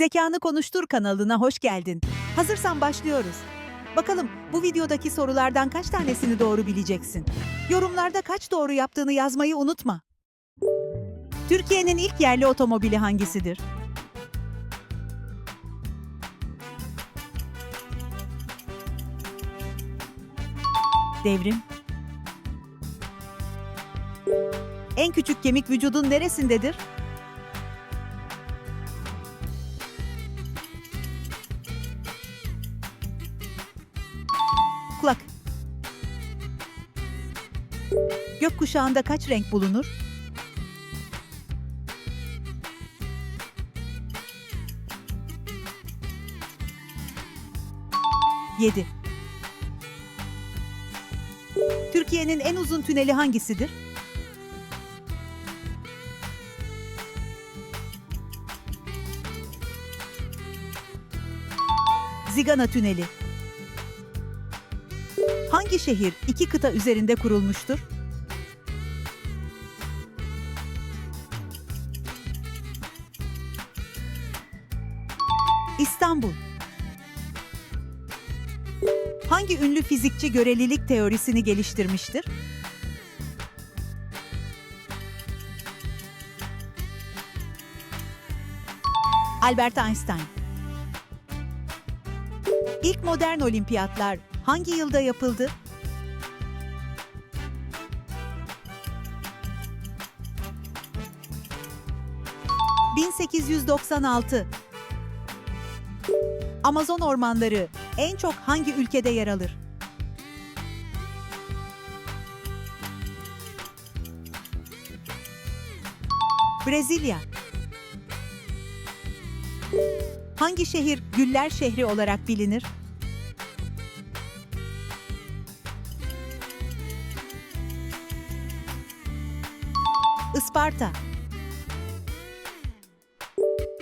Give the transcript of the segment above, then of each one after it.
Zekanı Konuştur kanalına hoş geldin. Hazırsan başlıyoruz. Bakalım bu videodaki sorulardan kaç tanesini doğru bileceksin? Yorumlarda kaç doğru yaptığını yazmayı unutma. Türkiye'nin ilk yerli otomobili hangisidir? Devrim. En küçük kemik vücudun neresindedir? Gökkuşağında kaç renk bulunur? Yedi. Türkiye'nin en uzun tüneli hangisidir? Zigana Tüneli. Hangi şehir iki kıta üzerinde kurulmuştur? İstanbul. Hangi ünlü fizikçi görelilik teorisini geliştirmiştir? Albert Einstein. İlk modern olimpiyatlar hangi yılda yapıldı? ...1896. Amazon ormanları en çok hangi ülkede yer alır? Brezilya. Hangi şehir güller şehri olarak bilinir? Isparta.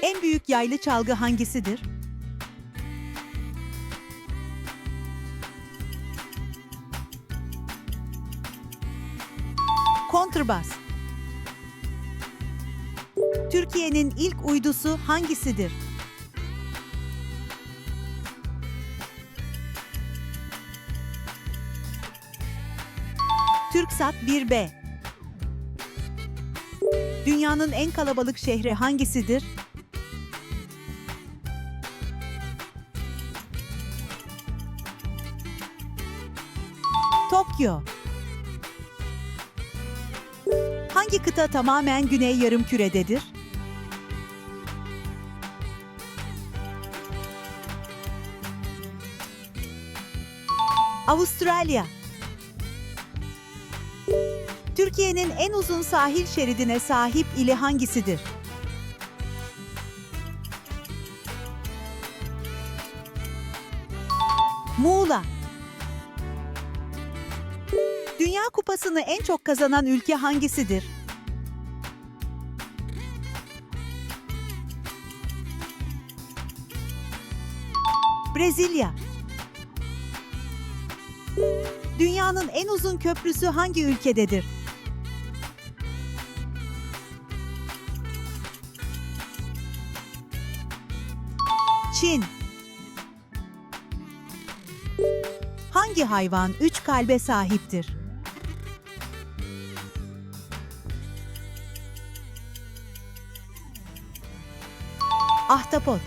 En büyük yaylı çalgı hangisidir? Kontrbas. Türkiye'nin ilk uydusu hangisidir? TürkSat 1B. Dünyanın en kalabalık şehri hangisidir? Tokyo. Hangi kıta tamamen güney yarımkürededir? Avustralya. Türkiye'nin en uzun sahil şeridine sahip ili hangisidir? Muğla. Dünya Kupası'nı en çok kazanan ülke hangisidir? Brezilya. Dünyanın en uzun köprüsü hangi ülkededir? Çin. Hangi hayvan üç kalbe sahiptir? Ahtapot.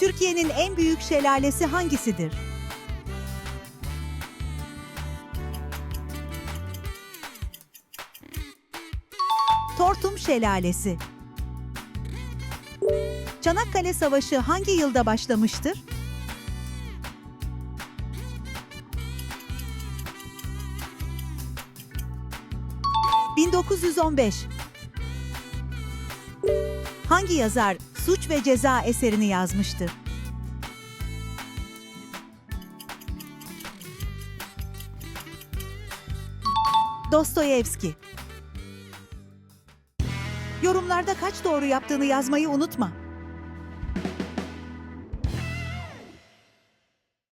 Türkiye'nin en büyük şelalesi hangisidir? Tortum Şelalesi. Çanakkale Savaşı hangi yılda başlamıştır? ...1915. Hangi yazar Suç ve Ceza eserini yazmıştır? Dostoyevski. Yorumlarda kaç doğru yaptığını yazmayı unutma.